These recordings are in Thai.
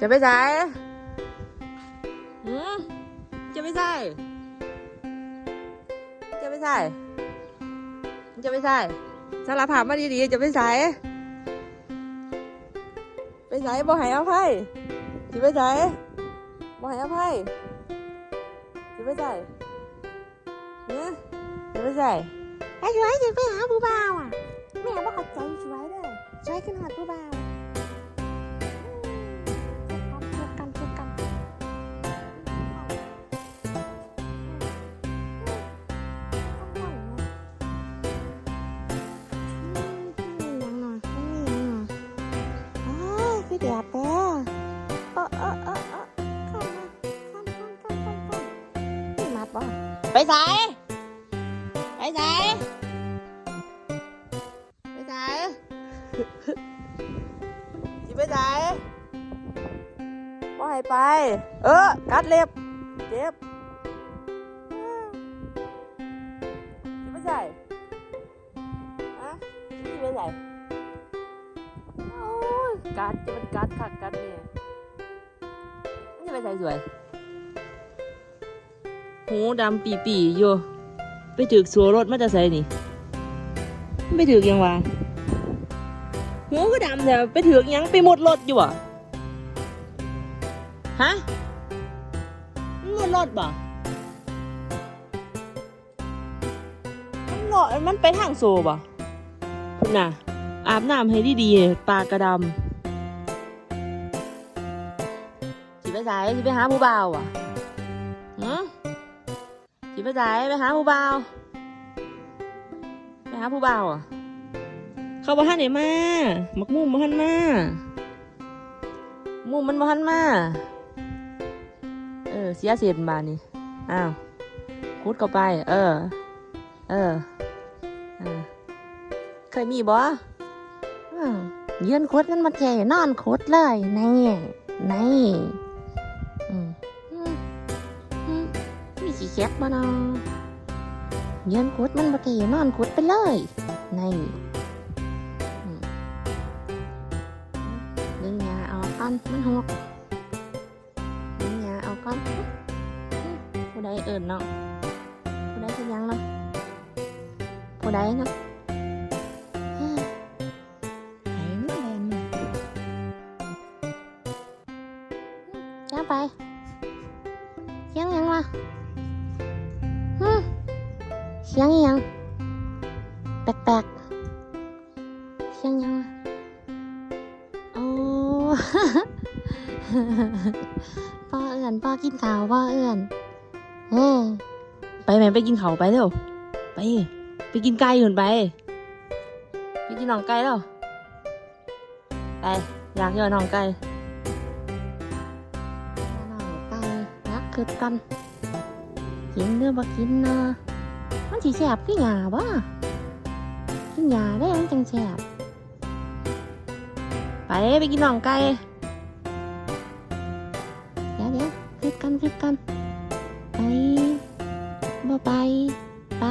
จะไปใส่หืมจะไปใส่จะไปใส่จะไปใส่สารภาพมาดีๆ จะไปใส่ไปใส่บ่ให้อภัยจะไปใส่บ่ให้อภัยจะไปใส่เนี่ยจะไปใส่ไอ้ช่วยจะไปหาผู้บ่าวอะแม่ว่าเข้าใจช่วยเด้อช่วยขึ้นหาผู้บ่าว ไปใส่ไปใส่ไปใส่จิไปใส่ว่าให้ไป เออ กัดเล็บ เจ็บจิไปใส่อะจิไปใส่โอ้ยกัดจะมันกัดคักกัดเนี่ยมันจะไปใส่สวย หูดำปีปีๆอยู่ไปถึกสัวรถมาจะใส่นี่ไปถึกยังวะหูก็ดำแต่ไปถึกยังไปหมดรถอยู่อะฮะมันหมดรถบ่มันรถมันไปทางโซบ่คุณน่ะ อาบน้ำให้ดีๆปากกระดำสิไปใส่สิไปหาผู้บ่าวอะหือ สิไปไหนไปหาผู้บ่าวไปหาผู้บ่าวอะเขาบ่ทันไหนมาหมักมุ่มบ่ทันมามุ่มมันบ่ทันมาเออเสียเสียบานนี่อ้าวคุดเข้าไป เออ เออเคยมีบ่อืมยืนคุดกันมาเจนอนคุดเลยนี่นี่ เข็บมาเนาะยืนคุดมันมาเจนอนคุดไปเลยนี่อืมดึงยาออกก่อนมันหกดึงยาออกก่อนผู้ใดเอิ่นเนาะผู้ใดเป็นหยังเนาะผู้ใดเนาะไหนมาแลนมาจ้าไปเสียงยังวะ สียงอิหยัง แปลกๆ เสียงหยังวะโอ้พ่อเอื่อนพ่อกินข้าวพ่อเอื่อนเฮ้ยไปไหมไปกินเขาวไปเร็วไป ไปกินไก่ก่อนไป ไปกินหนองไก่แล้วไปอยากเจอหนองไก่มาหน่อยไก่รักคือกันกินเนื้อบ่กินเนาะ มันสิแสบคือหยาบ่กินหยาได้มันจังแสบไปไปกินหนองไก่เดี๋ยวเดี๋ยวคือกันคือกันไปบ่ไปไป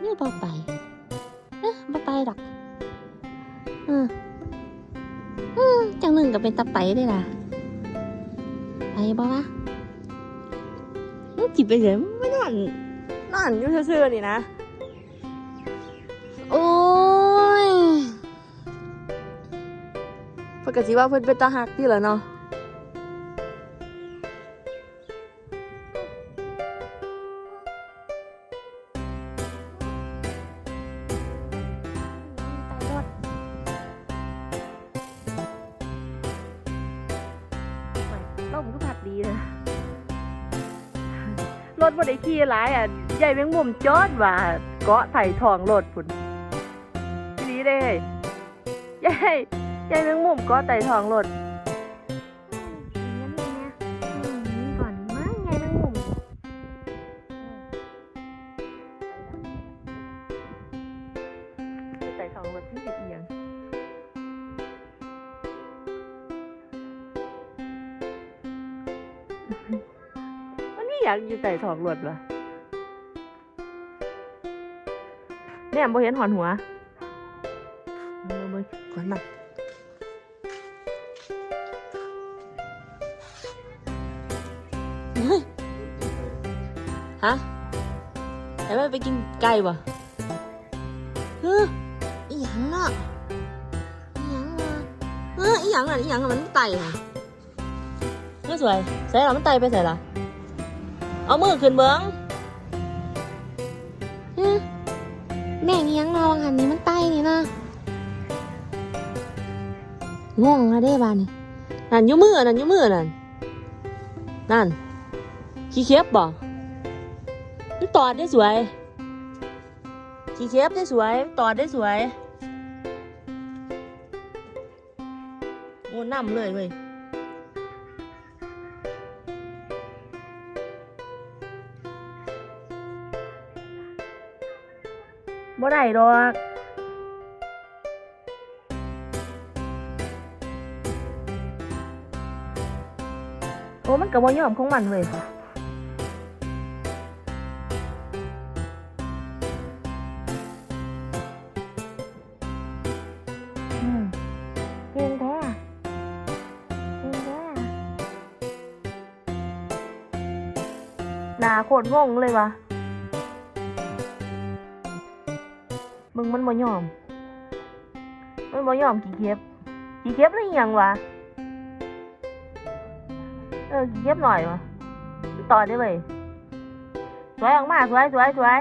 หรือบ่ไปเอ๊ะบ่ไปดอกเอออืมจังหนึ่งก็เป็นตะไปได้ล่ะไปบ่วะจิบไปเฉยมึงไม่นอน นอนอยู่ซื่อๆนี่นะ โอ้ยเพิ่นก็สิว่าเพิ่นเป็นตาหักที่เหรอเนาะไปรถลมก็ผัดดีนะรถบ่ได้ขี่หลายอะ ใหญ่แมงมุมจอดว่าเกาะไถ่ทองรถพุ่นดีเด้ใหญ่ใหญ่แมงมุมเกาะไต่ทองรถก่อนมั้งไงแมงมุมไต่ทองรถที่เอียงมันนี่อยากอยู่ไต่ทองรถวะ เนี่ยบ่เห็นหอนหัวมาเบิ่อนมากฮะแต่ว่ไปกินไก่บ่เฮ้ยอีหยังเนาะอีหยังอะเออยอีหยังอะอีหยังอะมันไต่อะนี่สวยใส่หรอมันไต่ไปใส่หรอเอามือขึ้นเบิ้งอื แม่งยังเนาะวังหันนี้มันไตนี่นะงงอะเด้บานนี่นั่นอยูมือนั่นอยูมือนั่นนั่นขี้เคียบบ่มันตอดได้สวยขี้เคียบได้สวยตอดได้สวยโอ้น้ำเลยเว้ย บ่ได้ดอกโอ้มันก็บ่ยอมของมันเว้ยอืมเก่งแท้อะเก่งแท้อะหนาโคตรงงเลยวะ งมันบ่ยอม มันบ่ยอมกี่เก็บกี่เก็บหรือยังวะ เออกี่เก็บหน่อยวะต่อได้ไหมสวยออกมาสวยสวยสวย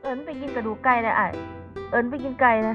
เอิญไปกินกระดูกไก่เลยไอเอิญไปกินไก่นะ